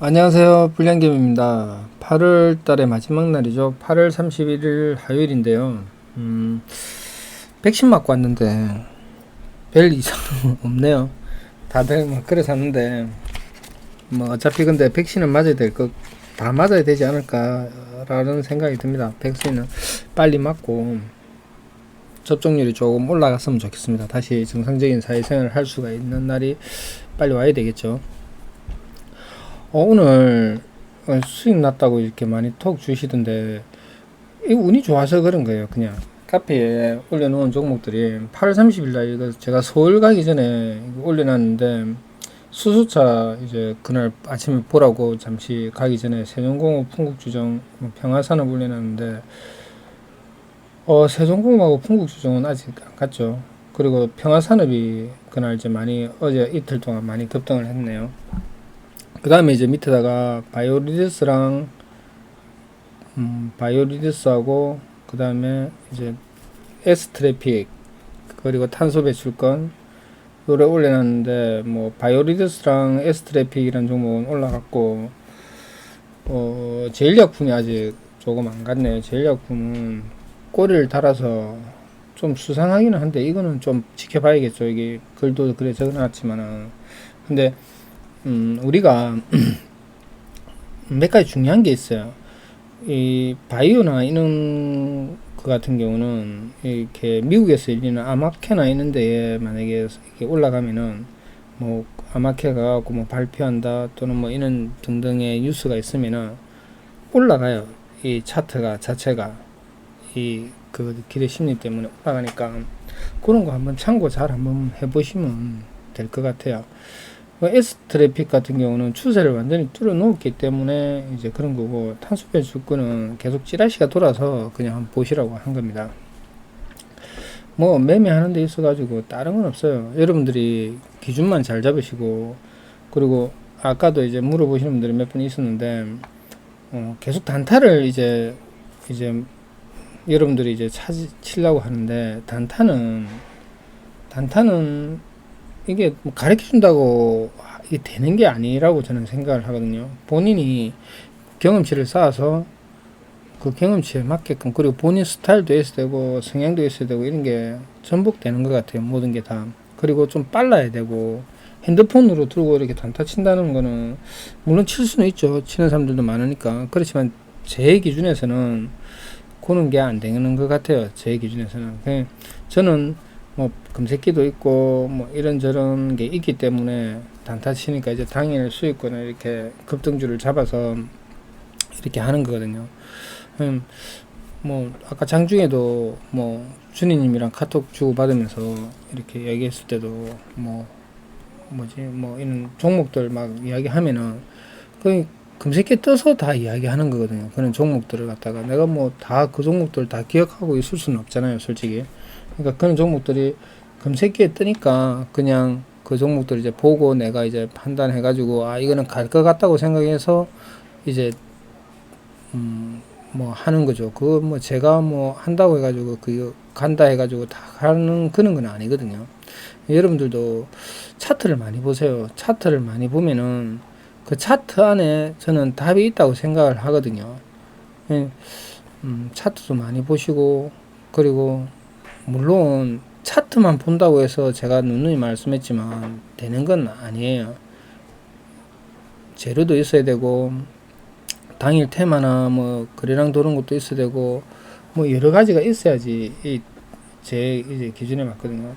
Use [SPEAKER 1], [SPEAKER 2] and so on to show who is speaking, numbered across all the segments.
[SPEAKER 1] 안녕하세요. 불량김입니다. 8월 달의 마지막 날이죠. 8월 31일 화요일인데요. 음, 백신 맞고 왔는데 별 이상은 없네요. 다들 뭐 그래 샀는데 뭐 어차피 근데 백신은 맞아야 될 것, 다 맞아야 되지 않을까라는 생각이 듭니다. 백신은 빨리 맞고 접종률이 조금 올라갔으면 좋겠습니다. 다시 정상적인 사회생활을 할 수가 있는 날이 빨리 와야 되겠죠. 어, 오늘 어, 수익 났다고 이렇게 많이 톡 주시던데 이거 운이 좋아서 그런 거예요 그냥. 카페에 올려놓은 종목들이 8월 30일 날 이거 제가 서울 가기 전에 올려놨는데 수수차 이제 그날 아침에 보라고 잠시 가기 전에 세종공업 풍국주정 뭐 평화산업 올려놨는데 어 세종공업하고 풍국주정은 아직 안 갔죠. 그리고 평화산업이 그날 이제 많이 어제 이틀 동안 많이 급등을 했네요 그 다음에 이제 밑에다가 바이오리드스랑 음, 바이오리드스하고 그 다음에 이제 에스트래픽 그리고 탄소 배출권. 요래 올려놨는데 뭐 바이오리드스랑 에스트래픽이라는 종목은 올라갔고 어 제일약품이 아직 조금 안 갔네요. 제일약품은 꼬리를 달아서 좀 수상하기는 한데 이거는 좀 지켜봐야겠죠. 이게 글도 그래 적어놨지만은. 근데 음, 우리가 몇 가지 중요한 게 있어요. 이 바이오나 이런 그 같은 경우는 이렇게 미국에서 열리는 아마케나 이런 데에 만약에 이렇게 올라가면은 뭐 아마케 가갖고 뭐 발표한다 또는 뭐 이런 등등의 뉴스가 있으면은 올라가요. 이 차트가 자체가 이 그 기대 심리 때문에 올라가니까 그런 거 한번 참고 잘 한번 해보시면 될 것 같아요. 뭐 S 트래픽 같은 경우는 추세를 완전히 뚫어 놓았기 때문에 이제 그런 거고 탄소 배출권은 계속 찌라시가 돌아서 그냥 한번 보시라고 한 겁니다. 뭐 매매하는 데 있어 가지고 다른 건 없어요. 여러분들이 기준만 잘 잡으시고 그리고 아까도 이제 물어보시는 분들이 몇 분 있었는데 어 계속 단타를 이제 이제 여러분들이 이제 찾으 치려고 하는데 단타는 단타는 이게 뭐 가르쳐 준다고 이게 되는 게 아니라고 저는 생각을 하거든요. 본인이 경험치를 쌓아서 그 경험치에 맞게끔 그리고 본인 스타일도 있어야 되고 성향도 있어야 되고 이런 게 전복되는 것 같아요. 모든 게 다. 그리고 좀 빨라야 되고 핸드폰으로 들고 이렇게 단타 친다는 거는 물론 칠 수는 있죠. 치는 사람들도 많으니까. 그렇지만 제 기준에서는 그런 게안 되는 것 같아요. 제 기준에서는. 저는 뭐 금색기도 있고 뭐 이런저런 게 있기 때문에 단타 치니까 이제 당일 수익권을 이렇게 급등주를 잡아서 이렇게 하는 거거든요. 음, 뭐 아까 장중에도 뭐 준이님이랑 카톡 주고 받으면서 이렇게 얘기했을 때도 뭐 뭐지 뭐 이런 종목들 막 이야기하면은 그 금색기 떠서 다 이야기하는 거거든요. 그런 종목들을 갖다가 내가 뭐 다 그 종목들 다 기억하고 있을 수는 없잖아요, 솔직히. 그러니까 그런 종목들이 금색기에 뜨니까 그냥 그 종목들 이제 보고 내가 이제 판단해 가지고 아 이거는 갈 것 같다고 생각해서 이제 음 뭐 하는 거죠. 그거 뭐 제가 뭐 한다고 해가지고 그 간다 해가지고 다 가는 그런 건 아니거든요. 여러분들도 차트를 많이 보세요. 차트를 많이 보면은 그 차트 안에 저는 답이 있다고 생각을 하거든요. 예, 음, 차트도 많이 보시고 그리고 물론 차트만 본다고 해서 제가 누누이 말씀했지만 되는 건 아니에요. 재료도 있어야 되고 당일 테마나 뭐 거래량 도는 것도 있어야 되고 뭐 여러 가지가 있어야지 이제 이제 기준에 맞거든요.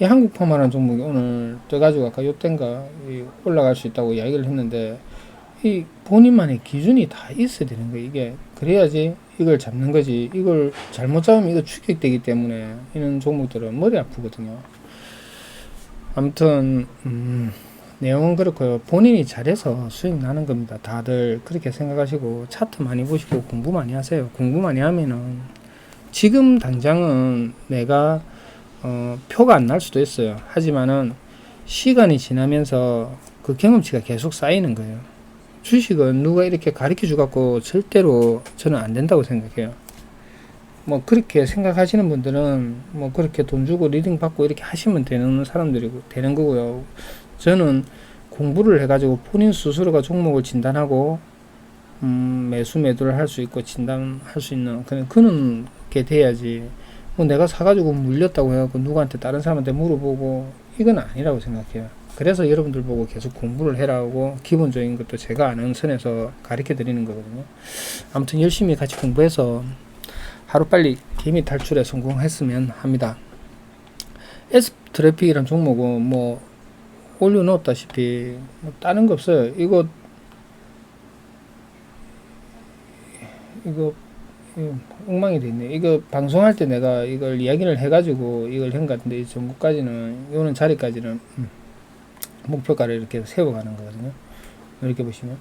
[SPEAKER 1] 이 한국파마라는 종목이 오늘 떠가지고 아까 요땐가 올라갈 수 있다고 이야기를 했는데 이 본인만의 기준이 다 있어야 되는 거예요. 이게 그래야지 이걸 잡는 거지. 이걸 잘못 잡으면 이거 추격되기 때문에 이런 종목들은 머리 아프거든요. 아무튼 음, 내용은 그렇고요. 본인이 잘해서 수익 나는 겁니다. 다들 그렇게 생각하시고 차트 많이 보시고 공부 많이 하세요. 공부 많이 하면은 지금 당장은 내가 어, 표가 안 날 수도 있어요. 하지만은 시간이 지나면서 그 경험치가 계속 쌓이는 거예요. 주식은 누가 이렇게 가르쳐 주갖고 절대로 저는 안 된다고 생각해요. 뭐 그렇게 생각하시는 분들은 뭐 그렇게 돈 주고 리딩 받고 이렇게 하시면 되는 사람들이고 되는 거고요. 저는 공부를 해가지고 본인 스스로가 종목을 진단하고 음, 매수 매도를 할 수 있고 진단할 수 있는 그런 그런 게 돼야지 뭐 내가 사가지고 물렸다고 해갖고 누구한테 다른 사람한테 물어보고 이건 아니라고 생각해요. 그래서 여러분들 보고 계속 공부를 해라고 기본적인 것도 제가 아는 선에서 가르쳐 드리는 거거든요. 아무튼 열심히 같이 공부해서 하루빨리 개미 탈출에 성공했으면 합니다. S 트래픽이란 종목은 뭐 올려놓았다시피 뭐 다른 거 없어요. 이거 이거 엉망이 돼 있네. 이거 방송할 때 내가 이걸 이야기를 해가지고 이걸 한 것 같은데 이 전국까지는 요는 자리까지는 음, 목표가를 이렇게 세워가는 거거든요. 이렇게 보시면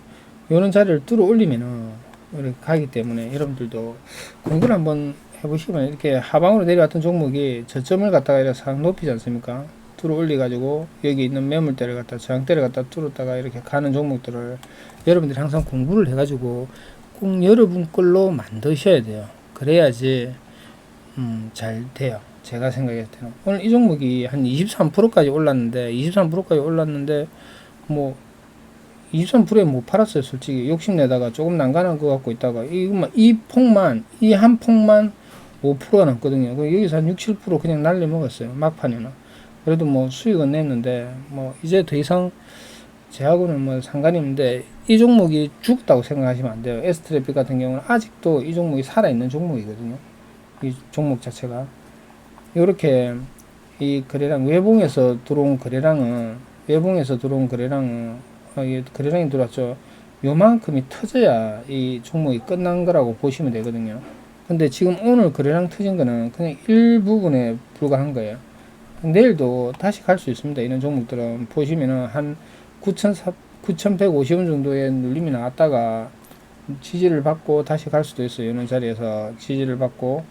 [SPEAKER 1] 요는 자리를 뚫어 올리면은 이렇게 가기 때문에 여러분들도 공부를 한번 해보시면 이렇게 하방으로 내려왔던 종목이 저점을 갖다가 이렇게 상 높이지 않습니까? 뚫어 올려 가지고 여기 있는 매물대를 갖다 저항대를 갖다 뚫었다가 이렇게 가는 종목들을 여러분들이 항상 공부를 해가지고 꼭 여러분 걸로 만드셔야 돼요. 그래야지 음, 잘 돼요. 제가 생각했을 때는 오늘 이 종목이 한 23%까지 올랐는데 23%까지 올랐는데 뭐 23%에 못 팔았어요. 솔직히 욕심내다가 조금 난간한 거 갖고 있다가 이것만 이 폭만 이 한 폭만 5%가 남거든요. 그 여기서 한 6, 7% 그냥 날려 먹었어요. 막판에는. 그래도 뭐 수익은 냈는데 뭐 이제 더 이상 제하고는 뭐 상관이 없는데 이 종목이 죽었다고 생각하시면 안 돼요. 에스트래픽 같은 경우는 아직도 이 종목이 살아있는 종목이거든요. 이 종목 자체가. 이렇게 이 거래량, 외봉에서 들어온 거래량은, 외봉에서 들어온 거래량은, 아, 이게 거래량이 들어왔죠. 요만큼이 터져야 이 종목이 끝난 거라고 보시면 되거든요. 근데 지금 오늘 거래량 터진 거는 그냥 일부분에 불과한 거예요. 내일도 다시 갈 수 있습니다. 이런 종목들은 보시면은 한 9,150원 정도의 눌림이 나왔다가 지지를 받고 다시 갈 수도 있어요. 이런 자리에서 지지를 받고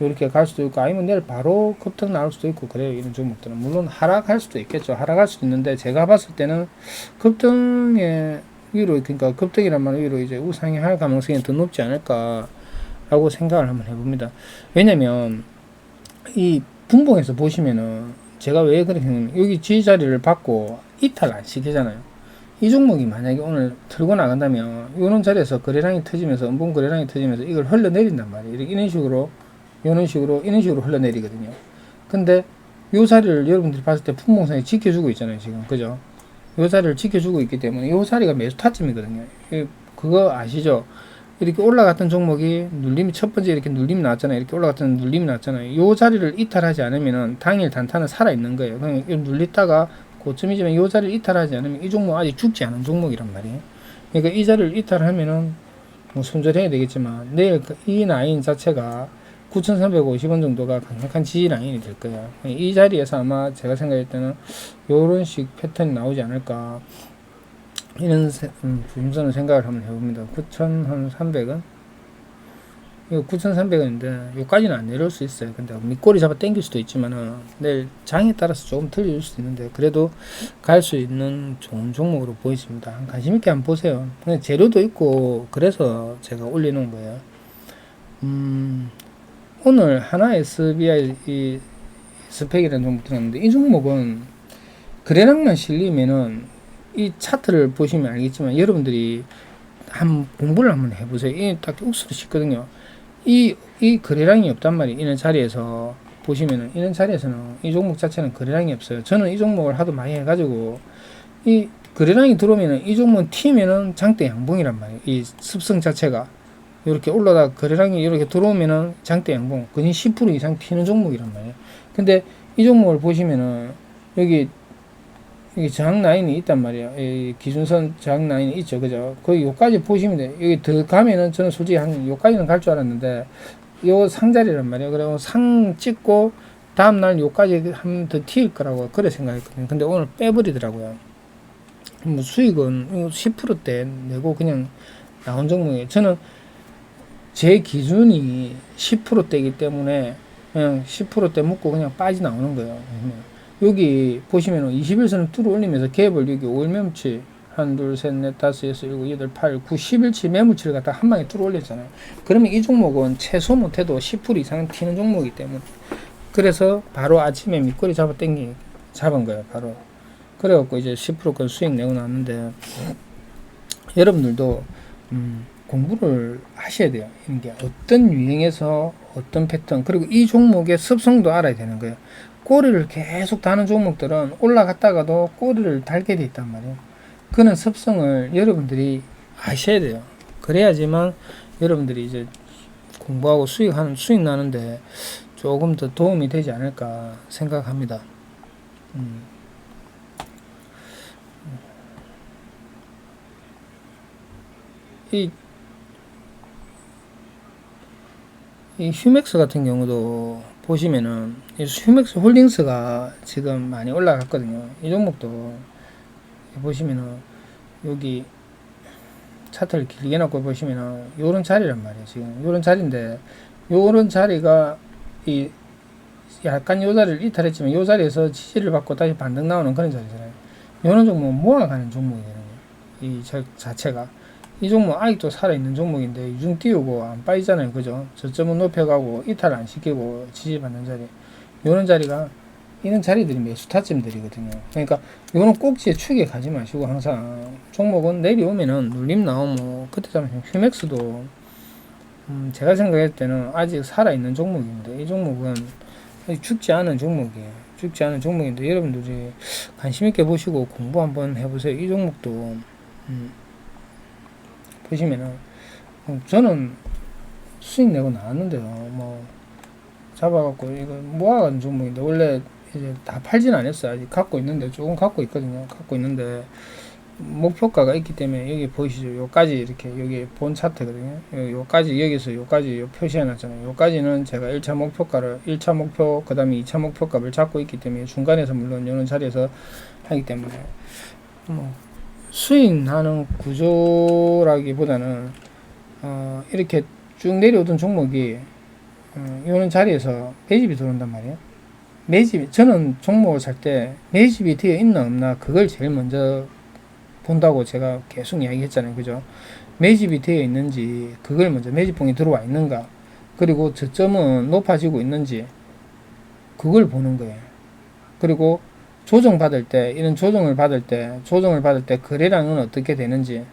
[SPEAKER 1] 이렇게 갈 수도 있고 아니면 내일 바로 급등 나올 수도 있고 그래요. 이런 종목들은 물론 하락할 수도 있겠죠. 하락할 수도 있는데 제가 봤을 때는 급등의 위로 그러니까 급등이란 말 위로 이제 우상이 할 가능성이 더 높지 않을까 라고 생각을 한번 해봅니다. 왜냐면 이 분봉에서 보시면은 제가 왜 그렇게 했냐면 여기 지지 자리를 받고 이탈 안 시키잖아요. 이 종목이 만약에 오늘 들고 나간다면 이런 자리에서 거래량이 터지면서 음봉 거래량이 터지면서 이걸 흘러내린단 말이에요. 이런 식으로 이런 식으로 이런 식으로 흘러내리거든요. 근데 요 자리를 여러분들이 봤을 때 품목상이 지켜주고 있잖아요. 지금 그죠? 요 자리를 지켜주고 있기 때문에 요 자리가 매수 타점이거든요. 이- 그거 아시죠? 이렇게 올라갔던 종목이 눌림이 첫 번째 이렇게 눌림이 나왔잖아요. 이렇게 올라갔던 눌림이 나왔잖아요. 요 자리를 이탈하지 않으면은 당일 단타는 살아 있는 거예요. 그냥 이 눌렸다가 고점이지만 요 자리를 이탈하지 않으면 이 종목 아직 죽지 않은 종목이란 말이에요. 그러니까 이 자리를 이탈하면은 뭐 손절해야 되겠지만 내일 그이 라인 자체가 9,350원 정도가 강력한 지지 라인이 될 거예요. 이 자리에서 아마 제가 생각할 때는 요런 식 패턴이 나오지 않을까 이런 세- 음, 조심스러운 생각을 한번 해봅니다. 9,300원? 이거 9,300원인데 여기까지는 안 내려올 수 있어요. 근데 밑꼬리 잡아 당길 수도 있지만은 내일 장에 따라서 조금 틀릴 수도 있는데 그래도 갈 수 있는 좋은 종목으로 보이십니다. 한 관심 있게 한번 보세요. 재료도 있고 그래서 제가 올려놓은 거예요. 음, 오늘 하나 SBI 이 스펙이라는 종목 들었는데 이 종목은 거래량만 실리면은 이 차트를 보시면 알겠지만 여러분들이 한 공부를 한번 해보세요. 이딱 옥수수 쉽거든요. 이, 이 거래량이 없단 말이에요. 이런 자리에서 보시면은 이런 자리에서는 이 종목 자체는 거래량이 없어요. 저는 이 종목을 하도 많이 해가지고 이 거래량이 들어오면은 이 종목은 튀면은 장대 양봉이란 말이에요. 이 습성 자체가 이렇게 올라다 거래량이 이렇게 들어오면은 장대 양봉 거의 10% 이상 튀는 종목이란 말이에요. 근데 이 종목을 보시면은 여기 여기 저항 라인이 있단. 이 기준선 저항 라인이 있죠. 그죠? 거기 요까지 보시면 돼요. 여기 더 가면은 저는 솔직히 한 요까지는 갈 줄 알았는데 요 상자리란 말이에요. 그리고 상 찍고 다음날 요까지 한 더 튀일 거라고 그래 생각했거든요. 근데 오늘 빼버리더라고요. 뭐 수익은 10%대 내고 그냥 나온 종목이에요. 저는 제 기준이 10%대이기 때문에 그냥 10%대 묶고 그냥 빠지 나오는 거예요. 여기 보시면은 21선을 뚫어 올리면서 갭을 여기 5일 매물치 한, 둘, 셋, 넷, 다섯, 여섯, 일곱, 여덟, 팔, 구, 11치 매물치를 갖다 한 방에 뚫어 올렸잖아요. 그러면 이 종목은 최소 못해도 10% 이상 튀는 종목이기 때문에 그래서 바로 아침에 밑거리 잡아 당기 잡은 거예요. 바로 그래갖고 이제 10%권 수익 내고 나왔는데 여러분들도 음, 공부를 하셔야 돼요. 이게 어떤 유행에서 어떤 패턴 그리고 이 종목의 습성도 알아야 되는 거예요. 꼬리를 계속 다는 종목들은 올라갔다가도 꼬리를 달게 돼 있단 말이에요. 그는 습성을 여러분들이 아셔야 돼요. 그래야지만 여러분들이 이제 공부하고 수익하는 수익 나는데 조금 더 도움이 되지 않을까 생각합니다. 음. 이, 이 휴맥스 같은 경우도 보시면은 이 휴맥스 홀딩스가 지금 많이 올라갔거든요. 이 종목도 보시면은 여기 차트를 길게 놓고 보시면은 요런 자리란 말이에요. 지금 요런 자리인데 요런 자리가 이 약간 요 자리를 이탈했지만 요 자리에서 지지를 받고 다시 반등 나오는 그런 자리잖아요. 요런 종목은 모아가는 종목이 되는 거예요. 이 자, 자체가. 이 종목 아직도 살아있는 종목인데 이중 띄우고 안 빠지잖아요. 그죠? 저점은 높여가고 이탈 안 시키고 지지받는 자리. 요런 자리가 이런 자리들이 매수 타점들이거든요. 그러니까 요런 꼭지에 축에 가지 마시고 항상 종목은 내려오면은 눌림 나오면 그때 되면 휴맥스도 음 제가 생각할 때는 아직 살아있는 종목입니다. 이 종목은 죽지 않은 종목이에요. 죽지 않은 종목인데 여러분들이 관심 있게 보시고 공부 한번 해보세요. 이 종목도 음 보시면은 음, 저는 수익 내고 나왔는데요. 뭐 잡아갖고 이거 모아간 종목인데 원래 이제 다 팔진 않았어요. 아직 갖고 있는데 조금 갖고 있거든요. 갖고 있는데 목표가가 있기 때문에 여기 보이시죠? 요까지 이렇게 여기 본 차트거든요. 요- 요까지 여기서 요까지 요 표시해 놨잖아요. 요까지는 제가 1차 목표가를 1차 목표 그다음에 2차 목표값을 잡고 있기 때문에 중간에서 물론 요런 자리에서 하기 때문에 뭐 수익 나는 구조라기보다는 어 이렇게 쭉 내려오던 종목이 어 요런 자리에서 매집이 들어온단 말이에요. 매집 저는 종목을 살 때 매집이 되어 있나 없나 그걸 제일 먼저 본다고 제가 계속 이야기했잖아요. 그죠? 매집이 되어 있는지 그걸 먼저 매집봉이 들어와 있는가 그리고 저점은 높아지고 있는지 그걸 보는 거예요. 그리고 조정 받을 때 이런 조정을 받을 때 조정을 받을 때 거래량은 어떻게 되는지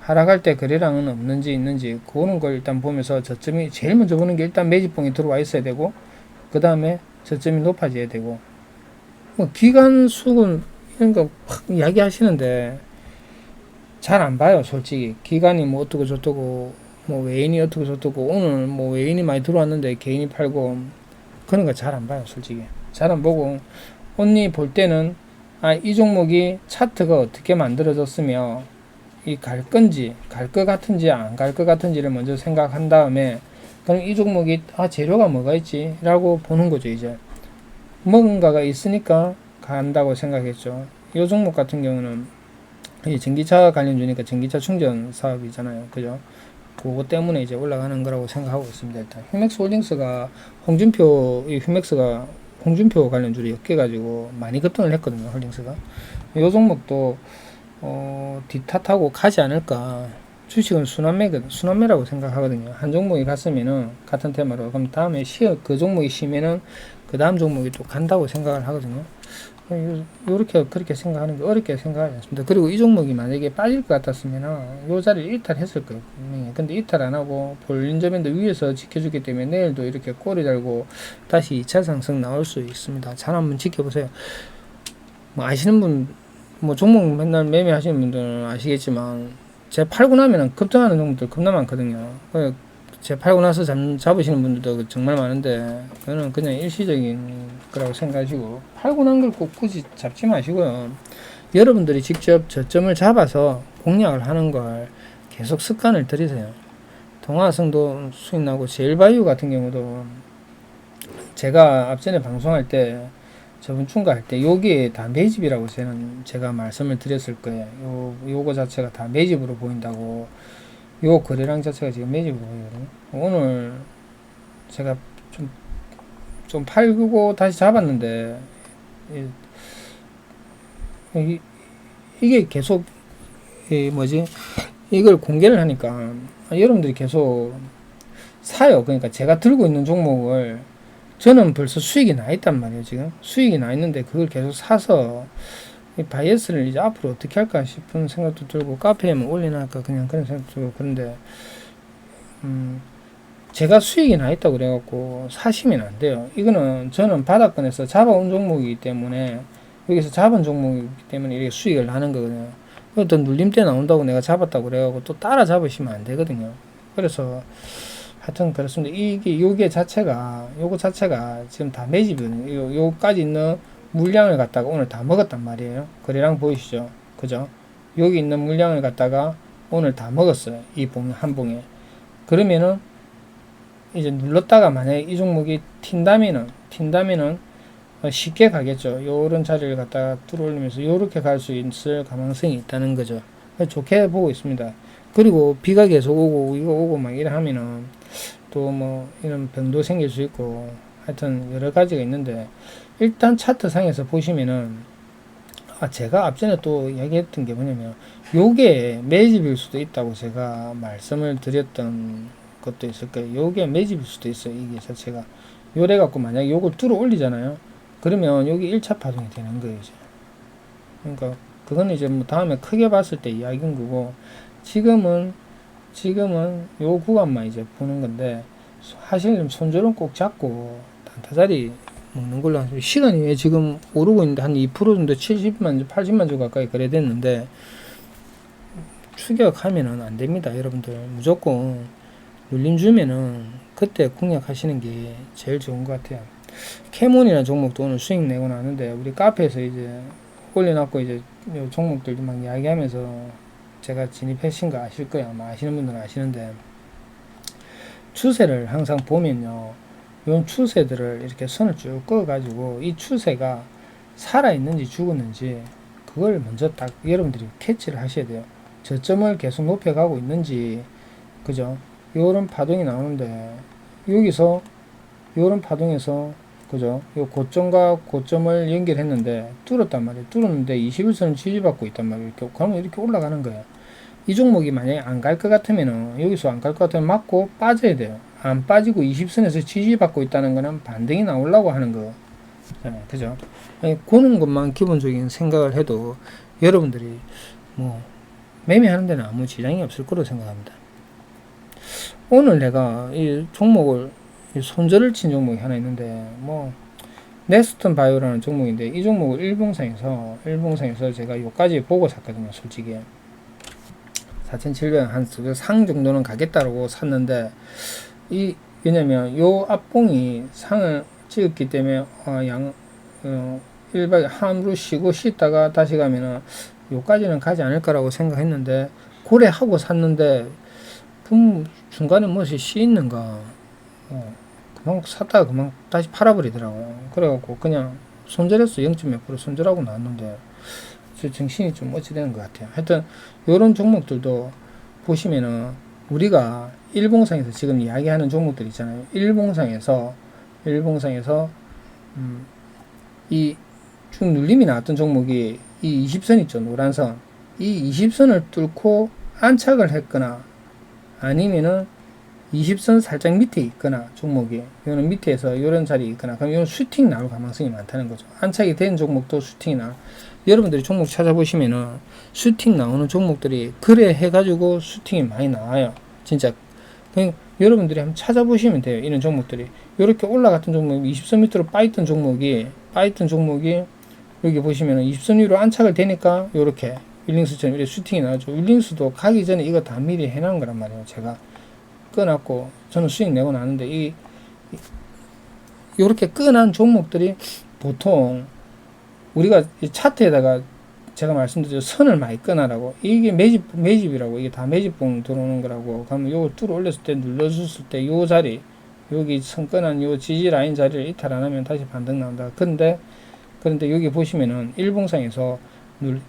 [SPEAKER 1] 하락할 때 거래량은 없는지 있는지 그거는 걸 일단 보면서 저점이 제일 먼저 보는 게 일단 매집봉이 들어와 있어야 되고 그 다음에 저점이 높아져야 되고. 뭐 기간 수군 이런 거확 이야기하시는데 잘 안 봐요 솔직히. 기간이 뭐 어떻고 저쩌고 뭐 외인이 어떻고 저쩌고 오늘 뭐 외인이 많이 들어왔는데 개인이 팔고 그런 거 잘 안 봐요 솔직히. 잘 안 보고 언니 볼 때는 아 이 종목이 차트가 어떻게 만들어졌으며 이 갈 건지 갈 것 같은지 안 갈 것 같은지를 먼저 생각한 다음에 그럼 이 종목이 아 재료가 뭐가 있지? 라고 보는 거죠 이제. 뭔가가 있으니까 간다고 생각했죠. 이 종목 같은 경우는 이 전기차 관련주니까 전기차 충전 사업이잖아요. 그죠? 그거 때문에 이제 올라가는 거라고 생각하고 있습니다 일단. 휴맥스 홀딩스가 홍준표 이 휴맥스가 홍준표 관련주를 엮여가지고 많이 급등을 했거든요 홀딩스가. 이 종목도 어 뒤탓하고 가지 않을까. 주식은 순환매거든 순환매라고 생각하거든요. 한 종목이 갔으면은 같은 테마로 그럼 다음에 시어 그 종목이 쉬면은 그 다음 종목이 또 간다고 생각을 하거든요 요- 요렇게 그렇게 생각하는 게 어렵게 생각하지 않습니다. 그리고 이 종목이 만약에 빠질 것 같았으면은 요 자리를 이탈했을 거예요 분명히. 근데 이탈 안 하고 볼린저밴드 위에서 지켜주기 때문에 내일도 이렇게 꼬리 달고 다시 2차 상승 나올 수 있습니다. 잘 한번 지켜보세요. 뭐 아시는 분 뭐 종목 맨날 매매하시는 분들은 아시겠지만 제 팔고 나면은 급등하는 종목들 겁나 많거든요. 그제 팔고 나서 잡, 잡으시는 분들도 정말 많은데 그거는 그냥 일시적인 거라고 생각하시고 팔고 난 걸 꼭 굳이 잡지 마시고요. 여러분들이 직접 저점을 잡아서 공략을 하는 걸 계속 습관을 들이세요. 동화성도 수익 나고 제일바이오 같은 경우도 제가 앞전에 방송할 때 저번 중과 할때 요게 다 매집이라고 저는 제가 말씀을 드렸을 거예요. 요 요거 자체가 다 매집으로 보인다고. 요 거래량 자체가 지금 매집으로 보이거든요. 오늘 제가 좀 좀 팔고 다시 잡았는데 이, 이, 이게 계속 이 뭐지 이걸 공개를 하니까 여러분들이 계속 사요. 그러니까 제가 들고 있는 종목을 저는 벌써 수익이 나 있단 말이에요, 지금. 수익이 나 있는데 그걸 계속 사서 이 바이어스를 이제 앞으로 어떻게 할까 싶은 생각도 들고 카페에만 올리나까 그냥 그런 생각도 들고 그런데 음 제가 수익이 나 있다고 그래갖고 사시면 안 돼요. 이거는 저는 바닥권에서 잡아온 종목이기 때문에 여기서 잡은 종목이기 때문에 이렇게 수익을 나는 거거든요. 어떤 눌림 때 나온다고 내가 잡았다고 그래갖고 또 따라 잡으시면 안 되거든요. 그래서 하여튼 그렇습니다. 이게 요게 자체가 요거 자체가 지금 다 매집이거든요. 요 요까지 있는 물량을 갖다가 오늘 다 먹었단 말이에요. 거래량 보이시죠? 그죠? 여기 있는 물량을 갖다가 오늘 다 먹었어요. 이 봉, 한 봉에. 그러면은 이제 눌렀다가 만약에 이 종목이 튄다면은 튄다면은 어, 쉽게 가겠죠. 요런 자리를 갖다가 뚫어올리면서 요렇게 갈 수 있을 가능성이 있다는 거죠. 그래서 좋게 보고 있습니다. 그리고 비가 계속 오고 이거 오고 막 이래 하면은 또 뭐 이런 병도 생길 수 있고 하여튼 여러 가지가 있는데 일단 차트 상에서 보시면은 아 제가 앞전에 또 이야기했던 게 뭐냐면 요게 매집일 수도 있다고 제가 말씀을 드렸던 것도 있을 거예요. 요게 매집일 수도 있어요. 이게 자체가 요래 갖고 만약에 요걸 뚫어 올리잖아요. 그러면 여기 1차 파동이 되는 거예요, 이제. 그러니까 그거는 이제 뭐 다음에 크게 봤을 때 이야기인 거고 지금은 지금은 요 구간만 이제 보는 건데 하시려면 손절은 꼭 잡고 단타자리 먹는 걸로 하세요. 시간이 왜 지금 오르고 있는데 한 2% 정도 70만 80만 주 가까이 거래됐는데 추격하면은 안 됩니다, 여러분들. 무조건 눌림 주면은 그때 공략하시는 게 제일 좋은 것 같아요. 캐몬이나 종목도 오늘 수익 내고 나는데 우리 카페에서 이제 올려놨고 이제 요 종목들도 막 이야기하면서 제가 진입하신 거 아실 거예요. 아마 아시는 분들은 아시는데 추세를 항상 보면요. 요 추세들을 이렇게 선을 쭉 그어가지고 이 추세가 살아있는지 죽었는지 그걸 먼저 딱 여러분들이 캐치를 하셔야 돼요. 저점을 계속 높여가고 있는지 그죠? 요런 파동이 나오는데 여기서 요런 파동에서 그죠? 요 고점과 고점을 연결했는데 뚫었단 말이에요. 뚫었는데 21선을 지지받고 있단 말이에요. 그러면 이렇게 올라가는 거예요. 이 종목이 만약에 안 갈 것 같으면은 여기서 안 갈 것 같으면 맞고 빠져야 돼요. 안 빠지고 20선에서 지지받고 있다는 거는 반등이 나오려고 하는 거. 잖아요. 그죠? 아니, 그런 것만 기본적인 생각을 해도 여러분들이 뭐 매매하는 데는 아무 지장이 없을 거로 생각합니다. 오늘 내가 이 종목을 이 손절을 친 종목이 하나 있는데 뭐 넥스턴 바이오라는 종목인데 이 종목을 일봉상에서 일봉상에서 제가 요까지 보고 샀거든요 솔직히 4,700원 한 상 정도는 가겠다라고 샀는데 이 왜냐면 요 앞봉이 상을 찍었기 때문에 어, 양 어, 1박 하루 쉬고 쉬다가 다시 가면은 요까지는 가지 않을 거라고 생각했는데 고래하고 샀는데 품 중간에 무엇이 씨 있는가 어, 그만 샀다가 그만 다시 팔아버리더라고요. 그래갖고 그냥 손절했어. 0. 몇 프로 손절하고 나왔는데 저 정신이 좀 어찌 되는 것 같아요. 하여튼 요런 종목들도 보시면은 우리가 일봉상에서 지금 이야기하는 종목들 있잖아요. 일봉상에서 일봉상에서 음, 이쭉 눌림이 나왔던 종목이 이 20선 있죠. 노란선. 이 20선을 뚫고 안착을 했거나 아니면은 20선 살짝 밑에 있거나 종목이 이거는 밑에서 이런 자리에 있거나 그럼 이건 슈팅 나올 가능성이 많다는 거죠. 안착이 된 종목도 슈팅이 나. 여러분들이 종목 찾아보시면은 슈팅 나오는 종목들이 그래 해가지고 슈팅이 많이 나와요. 진짜 그냥 여러분들이 한번 찾아보시면 돼요. 이런 종목들이 이렇게 올라갔던 종목 20선 밑으로 빠있던 종목이 빠있던 종목이 여기 보시면은 20선 위로 안착을 되니까 이렇게 윌링스처럼 이렇게 슈팅이 나오죠. 윌링스도 가기 전에 이거 다 미리 해놓은 거란 말이에요. 제가 끊었고 저는 수익 내고 나는데 이 이렇게 끊은 종목들이 보통 우리가 이 차트에다가 제가 말씀드린 선을 많이 끊어라고. 이게 매집 매집이라고. 이게 다 매집봉 들어오는 거라고. 그러면 요거 뚫어 올렸을 때 눌러줬을 때 요 자리 여기 선 끊은 요 지지 라인 자리를 이탈 안 하면 다시 반등 나온다. 근데 그런데 여기 보시면은 일봉상에서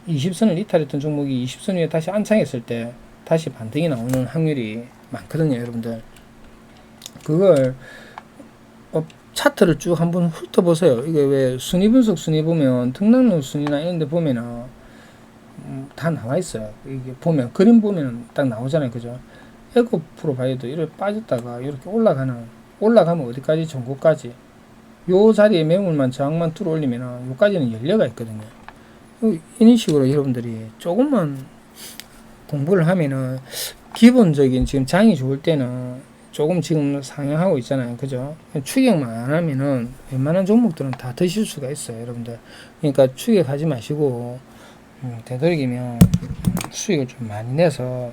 [SPEAKER 1] 20선을 이탈했던 종목이 20선 위에 다시 안창했을 때 다시 반등이 나오는 확률이 많거든요, 여러분들. 그걸 어, 차트를 쭉 한번 훑어보세요. 이게 왜 순위 분석 순위 보면 등락로 순위나 이런 데 보면은 음, 다 나와 있어요. 이게 보면 그림 보면 딱 나오잖아요, 그죠? 에고 프로바이도 이렇게 빠졌다가 이렇게 올라가는 올라가면 어디까지 전고까지 요 자리에 매물만 저항만 뚫어 올리면은 요까지는 열려가 있거든요. 어, 이런 식으로 여러분들이 조금만 공부를 하면은 기본적인 지금 장이 좋을 때는 조금 지금 상향하고 있잖아요. 그죠? 추격만 안 하면은 웬만한 종목들은 다 드실 수가 있어요. 여러분들. 그러니까 추격하지 마시고, 음, 되도록이면 음, 수익을 좀 많이 내서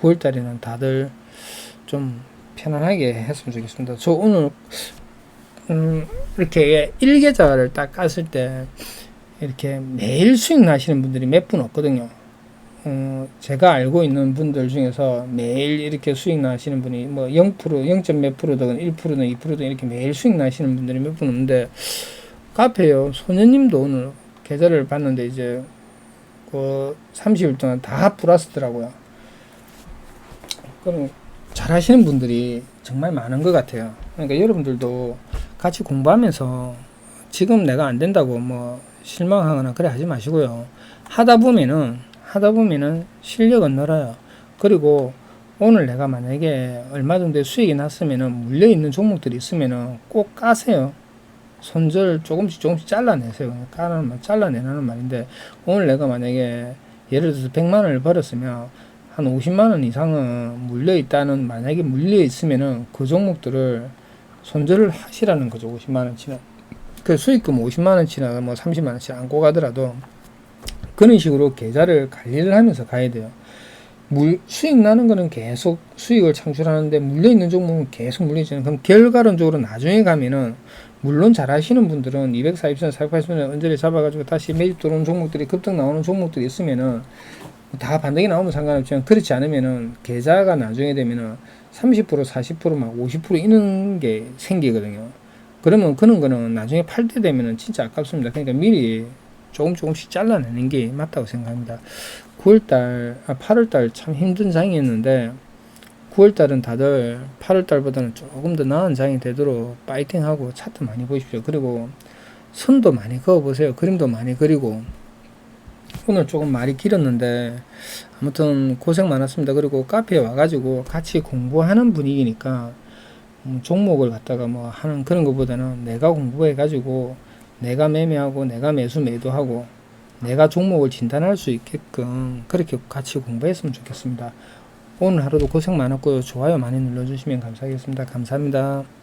[SPEAKER 1] 9월 달에는 다들 좀 편안하게 했으면 좋겠습니다. 저 오늘 음, 이렇게 일계좌를 딱 깠을 때 이렇게 매일 수익 나시는 분들이 몇 분 없거든요. 어, 제가 알고 있는 분들 중에서 매일 이렇게 수익 나시는 분이 뭐 0%, 0. 몇 프로든 1%든 2%든 이렇게 매일 수익 나시는 분들이 몇 분 없는데 카페요. 소녀님도 오늘 계좌를 봤는데 이제 그 30일 동안 다 플러스더라고요. 그럼 잘 하시는 분들이 정말 많은 것 같아요. 그러니까 여러분들도 같이 공부하면서 지금 내가 안 된다고 뭐 실망하거나 그래 하지 마시고요. 하다 보면은 하다 보면은 실력은 늘어요. 그리고 오늘 내가 만약에 얼마 정도 수익이 났으면은 물려 있는 종목들이 있으면은 꼭 까세요. 손절 조금씩 조금씩 잘라내세요. 까는 말 잘라내라는 말인데 오늘 내가 만약에 예를 들어서 100만 원을 벌었으면 한 50만 원 이상은 물려 있다는 만약에 물려 있으면은 그 종목들을 손절을 하시라는 거죠. 50만 원치는. 그 수익금 50만 원치나 뭐 30만 원치 안고 가더라도 그런 식으로 계좌를 관리를 하면서 가야 돼요. 물, 수익 나는 거는 계속 수익을 창출하는데 물려 있는 종목은 계속 물려 있잖아요. 그럼 결과론적으로 나중에 가면은 물론 잘 하시는 분들은 240선, 480선 언저리 잡아가지고 다시 매집 들어오는 종목들이 급등 나오는 종목들이 있으면은 다 반등이 나오면 상관없지만 그렇지 않으면은 계좌가 나중에 되면은 30% 40%막 50% 이런 게 생기거든요. 그러면 그런 거는 나중에 팔 때 되면은 진짜 아깝습니다. 그러니까 미리 조금 조금씩 잘라내는 게 맞다고 생각합니다. 9월달, 아, 8월달 참 힘든 장이었는데 9월달은 다들 8월달보다는 조금 더 나은 장이 되도록 파이팅하고 차트 많이 보십시오. 그리고 선도 많이 그어보세요. 그림도 많이 그리고 오늘 조금 말이 길었는데 아무튼 고생 많았습니다. 그리고 카페에 와가지고 같이 공부하는 분위기니까 음, 종목을 갖다가 뭐 하는 그런 것보다는 내가 공부해가지고 내가 매매하고 내가 매수 매도하고 내가 종목을 진단할 수 있게끔 그렇게 같이 공부했으면 좋겠습니다. 오늘 하루도 고생 많았고요. 좋아요 많이 눌러주시면 감사하겠습니다. 감사합니다.